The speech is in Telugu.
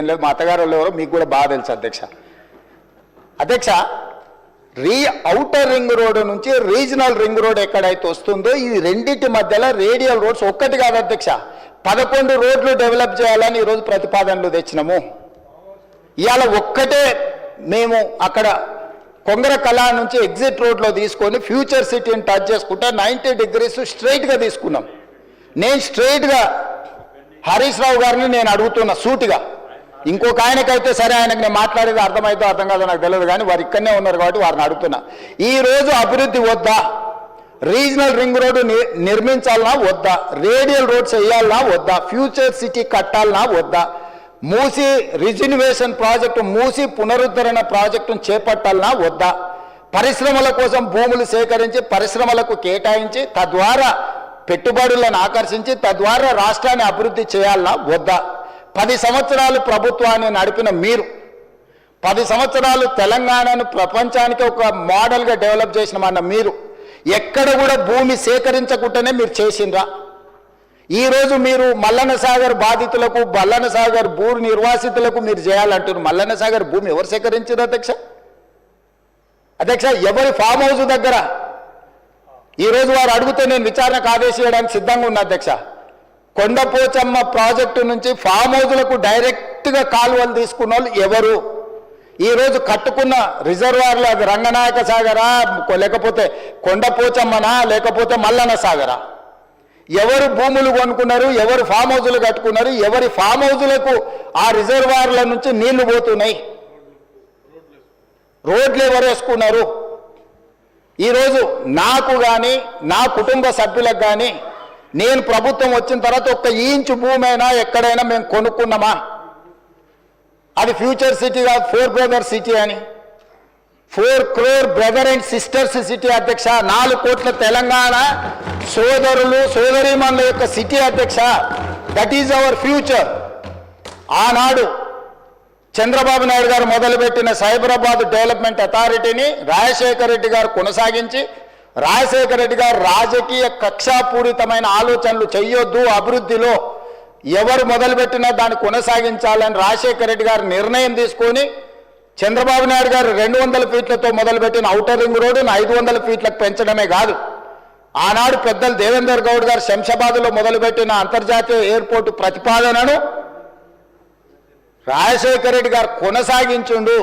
ఏం లేదు మా అత్తగారు వాళ్ళు ఎవరో మీకు కూడా బాగా తెలుసు అధ్యక్ష. అధ్యక్ష రీ అవుటర్ రింగ్ రోడ్ నుంచి రీజనల్ రింగ్ రోడ్ ఎక్కడైతే వస్తుందో ఈ రెండింటి మధ్యలో రేడియల్ రోడ్స్ ఒక్కటి కాదు అధ్యక్ష. పదకొండు రోడ్లు డెవలప్ చేయాలని ఈరోజు ప్రతిపాదనలు తెచ్చినాము. ఇవాళ ఒక్కటే మేము అక్కడ కొంగర కళ నుంచి ఎగ్జిట్ రోడ్లో తీసుకొని ఫ్యూచర్ సిటీని టచ్ చేసుకుంటే నైంటీ డిగ్రీస్ స్ట్రైట్గా తీసుకున్నాం. నేను స్ట్రైట్గా హరీష్ రావు గారిని నేను అడుగుతున్నా సూటిగా. ఇంకొక ఆయనకైతే సరే ఆయనకు నేను మాట్లాడేది అర్థమైతే అర్థం కాదో నాకు తెలియదు కానీ వారు ఇక్కడనే ఉన్నారు కాబట్టి వారిని అడుగుతున్నా. ఈ రోజు అభివృద్ధి వద్దా? రీజనల్ రింగ్ రోడ్డు నిర్మించాలనా వద్దా? రేడియల్ రోడ్స్ వేయాలనా వద్దా? ఫ్యూచర్ సిటీ కట్టాలనా వద్దా? మూసి రిజిన్యువేషన్ ప్రాజెక్టు మూసి పునరుద్ధరణ ప్రాజెక్టును చేపట్టాలనా వద్దా? పరిశ్రమల కోసం భూములు సేకరించి పరిశ్రమలకు కేటాయించి తద్వారా పెట్టుబడులను ఆకర్షించి తద్వారా రాష్ట్రాన్ని అభివృద్ధి చేయాలనా వద్దా? పది సంవత్సరాలు ప్రభుత్వాన్ని నడిపిన మీరు పది సంవత్సరాలు తెలంగాణను ప్రపంచానికి ఒక మోడల్గా డెవలప్ చేసిన మన మీరు ఎక్కడ కూడా భూమి సేకరించకుండానే మీరు చేసిండ్రా. ఈరోజు మీరు మల్లన్న సాగర్ బాధితులకు మల్లన్న సాగర్ భూ నిర్వాసితులకు మీరు చేయాలంటున్నారు. మల్లన్న సాగర్ భూమి ఎవరు సేకరించారు అధ్యక్ష? అధ్యక్ష ఎవరి ఫామ్ హౌస్ దగ్గర? ఈరోజు వారు అడిగితే నేను విచారణకు ఆదేశించడానికి సిద్ధంగా ఉన్నా అధ్యక్ష. కొండపోచమ్మ ప్రాజెక్టు నుంచి ఫామ్ హౌస్లకు డైరెక్ట్గా కాలువలు తీసుకున్న వాళ్ళు ఎవరు ఈరోజు కట్టుకున్న రిజర్వాయర్లు అది రంగనాయక సాగరా లేకపోతే కొండపోచమ్మనా లేకపోతే మల్లన్న సాగరా? ఎవరు భూములు కొనుక్కున్నారు ఎవరు ఫామ్ హౌజులు కట్టుకున్నారు ఎవరి ఫామ్ హౌజులకు ఆ రిజర్వాయర్ల నుంచి నీళ్ళు పోతున్నాయి? రోడ్లు ఎవరు వేసుకున్నారు? ఈరోజు నాకు కానీ నా కుటుంబ సభ్యులకు కానీ నేను ప్రభుత్వం వచ్చిన తర్వాత ఒక్క ఇంచు భూమి అయినా ఎక్కడైనా మేము కొనుక్కున్నామా? అది ఫ్యూచర్ సిటీ కాదు ఫోర్ బ్రదర్ సిటీ అని. Four crore brother and sisters city అధ్యక్ష నాలుగు కోట్ల తెలంగాణ సోదరులు సోదరిమణుల యొక్క సిటీ అధ్యక్ష. దట్ ఈజ్ అవర్ ఫ్యూచర్ ఆనాడు చంద్రబాబు నాయుడు గారు మొదలుపెట్టిన సైబరాబాద్ డెవలప్మెంట్ అథారిటీని రాజశేఖర రెడ్డి గారు కొనసాగించి రాజశేఖర రెడ్డి గారు రాజకీయ కక్షాపూరితమైన ఆలోచనలు చెయ్యొద్దు అభివృద్ధిలో. ఎవరు మొదలుపెట్టినా దాన్ని కొనసాగించాలని రాజశేఖర రెడ్డి గారు నిర్ణయం తీసుకొని చంద్రబాబు నాయుడు గారు రెండు వందల ఫీట్లతో మొదలుపెట్టిన ఔటర్ రింగ్ రోడ్డును ఐదు వందల ఫీట్లకు పెంచడమే కాదు. ఆనాడు పెద్దలు దేవేందర్ గౌడ్ గారు శంషాబాద్లో మొదలుపెట్టిన అంతర్జాతీయ ఎయిర్పోర్టు ప్రతిపాదనను రాజశేఖర రెడ్డి గారు కొనసాగించుండు.